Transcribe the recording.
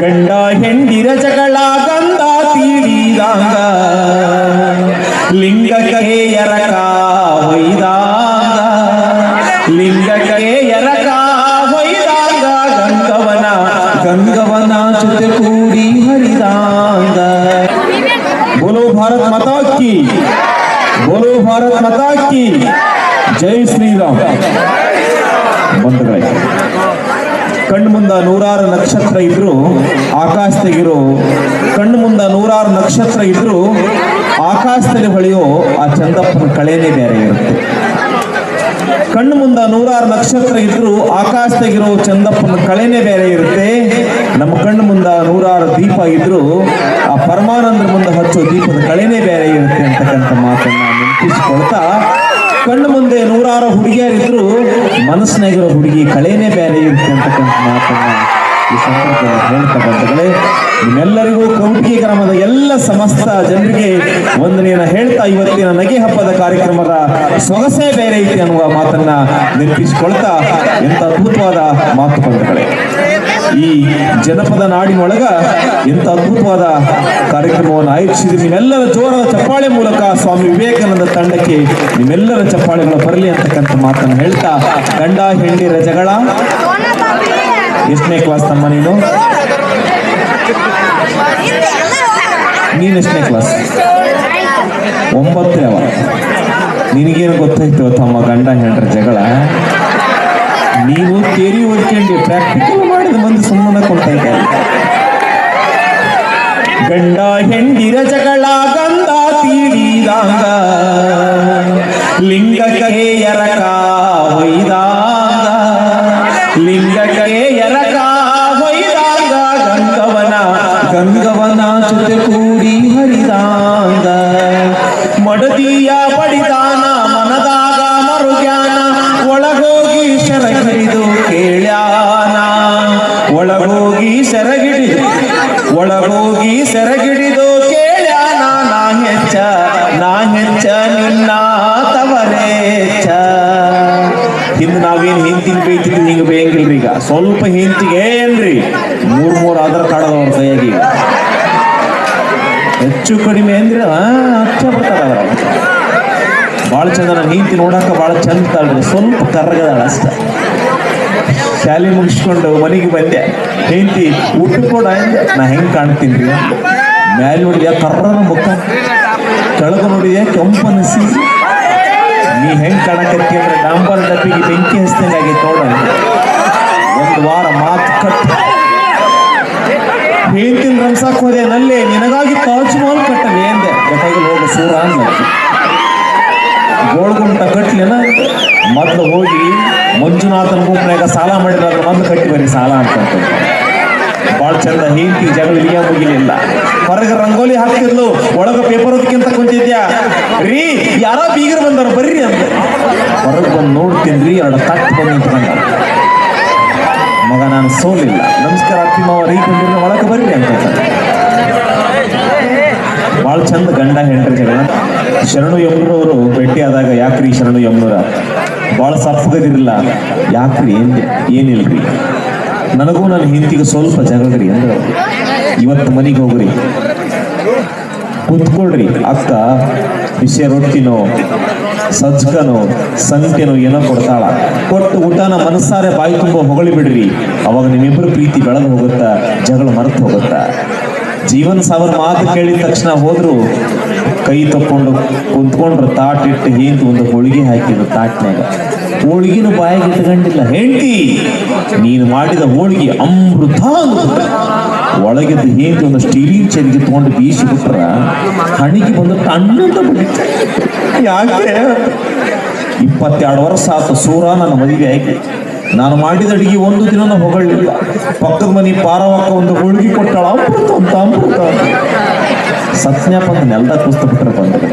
ಗಂಡ ಹೆಂಡಿರ ಜಗಳ ಗಂಧ ತೀರಿದಾಂಗ ಲಿಂಗ ಕೇಯರ ಹೊಯ್ದಾಗ. ಲಿಂಗ ಕೇಯರ ಹೊಯ್ದಾಗ, ಗಂಗವನ ಗಂಗವನ ಜೊತೆ ಕೂಡಿ ಹರಿದಾಂಗ. ಬೋಲೋ ಭಾರತ್ ಮಾತಾ ಕಿ. ಬೋಲೋ ಭಾರತ್ ಮಾತಾ ಕಿ. ಜೈ ಶ್ರೀರಾಮ್. ಬಂಧುಗಳೇ. ಕಣ್ಣು ಮುಂದ ನೂರಾರು ನಕ್ಷತ್ರ ಇದ್ರು ತೆಗಿರು ಕಣ್ಣು ಮುಂದ ನೂರಾರು ನಕ್ಷತ್ರ ಇದ್ರು ಆಕಾಶದಲ್ಲಿ ಹೊಳೆಯೋ ಆ ಚಂದಪ್ಪನ ಕಳೆನೇ ಬೇರೆ ಇರುತ್ತೆ. ಕಣ್ಣು ಮುಂದ ನೂರಾರು ನಕ್ಷತ್ರ ಇದ್ರು ಆಕಾಶದಾಗಿರೋ ಚಂದಪ್ಪನ ಕಳೆನೇ ಬೇರೆ ಇರುತ್ತೆ. ನಮ್ಮ ಕಣ್ಣು ಮುಂದ ನೂರಾರು ದೀಪ ಇದ್ರು, ಆ ಪರಮಾನಂದ ಮುಂದೆ ಹಚ್ಚೋ ದೀಪದ ಕಳೆನೇ ಬೇರೆ ಇರುತ್ತೆ ಅಂತಕ್ಕಂಥ ಮಾತನ್ನ ನೆನಪಿಸಿಕೊಳ್ತಾ, ಕಣ್ಣು ನೂರಾರು ಹುಡುಗಿಯರಿದ್ರು ಮನಸ್ಸಿನಾಗಿರೋ ಹುಡುಗಿ ಕಳೆನೇ ಬೇರೆ ಇರ್ತಕ್ಕಂಥ ಮಾತನ್ನ ಈ ಸಂದರ್ಭದಲ್ಲಿ ಹೇಳ್ತಾ ಬಂಧುಗಳೇ ನಿಮ್ಮೆಲ್ಲರಿಗೂ ಕೌಟಿಗೆ ಗ್ರಾಮದ ಎಲ್ಲ ಸಮಸ್ತ ಜನರಿಗೆ ವಂದನೆಯನ್ನ ಹೇಳ್ತಾ ಇವತ್ತಿನ ನಗೆ ಹಬ್ಬದ ಕಾರ್ಯಕ್ರಮದ ಸೊಗಸೇ ಬೇರೆ ಐತಿ ಅನ್ನುವ ಮಾತನ್ನ ನೆನಪಿಸಿಕೊಳ್ತಾ ಎಂತ ಅದ್ಭುತವಾದ ಮಾತು ಈ ಜನಪದ ನಾಡಿನೊಳಗ ಎಂತ ಅದ್ಭುತವಾದ ಕಾರ್ಯಕ್ರಮವನ್ನು ಆಯೋಜಿಸಿದ ನಿಮ್ಮೆಲ್ಲರ ಜೋರದ ಚಪ್ಪಾಳೆ ಮೂಲಕ ಸ್ವಾಮಿ ವಿವೇಕಾನಂದ ತಂಡಕ್ಕೆ ನಿಮ್ಮೆಲ್ಲರ ಚಪ್ಪಾಳೆಗಳು ಬರಲಿ ಅಂತಕ್ಕಂಥ ಮಾತನ್ನು ಹೇಳ್ತಾ, ಗಂಡ ಹೆಂಡಿರ ಜಗಳ ಎಷ್ಟನೇ ಕ್ಲಾಸ್ ತಮ್ಮ ನೀನು? ನೀನು ಎಷ್ಟನೇ ಕ್ಲಾಸ್? ಅವ. ನಿನಗೇನು ಗೊತ್ತಾಯ್ತು ತಮ್ಮ ಗಂಡ, ಹೆಂಡ್ರ ಜಗಳ? ನೀವು ತೇರಿ ಓದ್ಕೊಂಡು ಪ್ರಾಕ್ಟಿಕಲ್ ಮಾಡಿದ ಮಂದಿ ಸುಮ್ಮನೆ ಕೊಡ್ತಾ ಗಂಡ ಹೆಂಡಿರ ಜಗಳ ಗಂಧ ತೀಡಿದಾಗ ಲಿಂಗ ಎರಕ ಹೊಯ್ದಾಗ ಲಿಂಗ ಎರಕ ಹೊಯ್ದಾಗ ಗಂಗವನ ಗಂಗವನ ಜೊತೆ ಕೂಡಿ ಹರಿದಾಗ. ಮಡದಿಯ ಬಡಿದಾನ ಹೆಚ್ಚ ನಿನ್ನ ತವರೇಚ್ಚ ಹಿಂದೆ ನಾವೇನು ಹಿಂತಿನ ಬೈತಿದ್ವಿ ಹಿಂಗೆ ಬೇಯಂಗಿಲ್ರಿ ಈಗ? ಸ್ವಲ್ಪ ಹಿಂತಿಗೆ ಏನ್ರಿ? ಮೂರು ಮೂರು ಆಧಾರ್ ಕಾರ್ಡ್ ಅದಾವ ಅವ್ರ ಕೈಯಾಗಿ ಹೆಚ್ಚು ಕಡಿಮೆ ಅಂದ್ರೆ ಅಚ್ಚ ಬರ್ತಾರ ಭಾಳ ಚಂದ ನಾನು ಹಿಂತಿ ನೋಡಕ್ಕೆ ಭಾಳ ಚಂದ ತಾಳ್ರಿ ಸ್ವಲ್ಪ ಕರ್ಗದಾಳ ಅಷ್ಟ. ಶಾಲೆ ಮುಗಿಸ್ಕೊಂಡು ಮನೆಗೆ ಬಂದೆ. ಹೆಂಡತಿ ಊಟ ಕೂಡ. ನಾ ಹೆಂಗ್ ಕಾಣ್ತೀನಿ ರೀ? ಮ್ಯಾಲೆ ನೋಡಿದ್ಯಾ, ಕರ್ರನ ಮುಖ. ಕೆಳಗೆ ನೋಡಿದ್ಯಾ ಕೆಂಪನಿಸಿ ನೀ ಹೆಂಗ್ ಕಾಣಕತ್ತಿ ಅಂದ್ರೆ ಡಾಂಬರ್ ಡಬ್ಬಿಗೆ ಬೆಂಕಿ ಹಚ್ದಂಗೆ ಆಗೈತೆ ಒಂದು ವಾರ ಮಾತು ಕಟ್ಟ ಹೇಳ್ತೀನಿ ರಂಸಾಕ್ ಹೋದೆ ನಲ್ಲಿ, ನಿನಗಾಗಿ ತಾಜ್ ಮಹಲ್ ಕಟ್ಟನೆ ಎಂದೆ ಗೊತ್ತಾಗಲ್ಲ ಹೋಗು ಸೂರ ಅಂದ. ಗೋಳ್ಗುಂಟ ಕಟ್ಲಿನ? ಮೊದ್ಲು ಹೋಗಿ ಮಂಜುನಾಥನ ಗುಂಪಿನಾಗ ಸಾಲ ಮಾಡಿದ್ರೆ ಅದ್ರ ಮೊದ್ಲು ಕಟ್ಟಿ ಬರೀ ಸಾಲ ಅಂತ. ಭಾಳ ಚಂದ ಹೆಂಡತಿ ಜಗಳ ಇಲ್ಲಿಗೆ ಮುಗಿಲಿಲ್ಲ. ಹೊರಗೆ ರಂಗೋಲಿ ಹಾಕ್ತಿದ್ಲು, ಒಳಗ ಪೇಪರ್ ಓದಕ್ಕಿಂತ ಕುಂತಿದ್ಯಾ? ರೀ, ಯಾರೋ ಬೀಗರು ಬಂದಾರ ಬರ್ರಿ ಅಂತ ಹೊರಗೆ ಬಂದು ನೋಡ್ತೀನಿ ಎರಡು ತಟ್ಟು ಬಂದು ನಿಂತ್ಕೊಂಡ. ಮಗ ನಾನು ಸೋಲಿಲ್ಲ. ನಮಸ್ಕಾರ ಅತ್ತಿ ಮಾವ, ರೀ ಕೊಂಡಿರ ಒಳಗೆ ಬರ್ರಿ ಅಂತ ಭಾಳ ಚಂದ ಗಂಡ ಹೆಂಡ್ರಿ ಜಗಳ. ಶರಣು ಯಮುನೂರವರು ಭೇಟಿ ಆದಾಗ, ಯಾಕ್ರಿ ಶರಣು ಯಮ್ನೂರ? ಭಾಳ ಸಪ್ಪಗದಿರಲ್ಲ ಯಾಕ್ರಿ, ಏನ್ ಏನಿಲ್ರಿ? ನನಗೂ ನನ್ನ ಹಿಂತಿಗೆ ಸ್ವಲ್ಪ ಜಗಳ್ರಿ ಅಂದ್ರೆ ಇವತ್ತು ಮನೆಗೆ ಹೋಗ್ರಿ. ಕುತ್ಕೊಳ್ರಿ. ಅಕ್ಕ, ಬಿಸಿ ರೊಟ್ಟಿನೋ ಸಜ್ಜಕನೋ ಸಂತೆನೋ ಏನೋ ಕೊಡ್ತಾಳ. ಕೊಟ್ಟು ಊಟನ ಮನಸ್ಸಾರೆ ಬಾಯಿ ತುಂಬ ಹೊಗಳಿ ಬಿಡ್ರಿ. ಅವಾಗ ನಿಮ್ಮಿಬ್ಬರು ಪ್ರೀತಿ ಬೆಳೆದು ಹೋಗುತ್ತಾ, ಜಗಳ ಮರೆತು ಹೋಗುತ್ತಾ. ಜೀವನ್ ಸಾವಿರ ಮಾತು ಕೇಳಿದ ತಕ್ಷಣ ಹೋದ್ರು ಕೈ ತಕೊಂಡು ಕುಂತ್ಕೊಂಡ್ರು ತಾಟ್ ಇಟ್ಟು ಹಿಂದ್ ಒಂದು ಹೋಳಿಗೆ ಹಾಕಿದ್ರು ತಾಟ್ನ್ಯಾಗ. ಹೋಳಿಗಿನ ಬಾಯಿಗೆ ಇಟ್ಕೊಂಡಿಲ್ಲ ಹೆಂಡಿ ನೀನು ಮಾಡಿದ ಹೋಳಿಗೆ ಅಮೃತ. ಒಳಗಿದ್ದ ಹೇಂತಿ ಒಂದು ಸ್ಟೀಲಿನ ಚೆರಿಗೆ ತಗೊಂಡು ಬೀಸಿ ಬಿಟ್ರ ಹಣಿಗೆ ಬಂದು ತಣ್ಣಂತ ಯಾಕೆ? ಇಪ್ಪತ್ತೆರಡು ವರ್ಷ ಆತ ಸೂರ ನನ್ನ ಮದುವೆ ಆಯ್ಕೆ ನಾನು ಮಾಡಿದ ಅಡಿಗೆ ಒಂದು ದಿನ ಹೊಗಳಿಲ್ಲ ಪಕ್ಕದ ಮನೆ ಪಾರವಾಕ ಒಂದು ಹೋಳಿಗೆ ಕೊಟ್ಟಳ. ಅಂತ, ಅಮೃತ ಅಂತ. ಸತ್ಯಪ್ಪ ಅಂತ ನೆಲದಾಗ ಕೂಸ್ತು ಬಿಟ್ರೆ ಬಂದ್ರೆ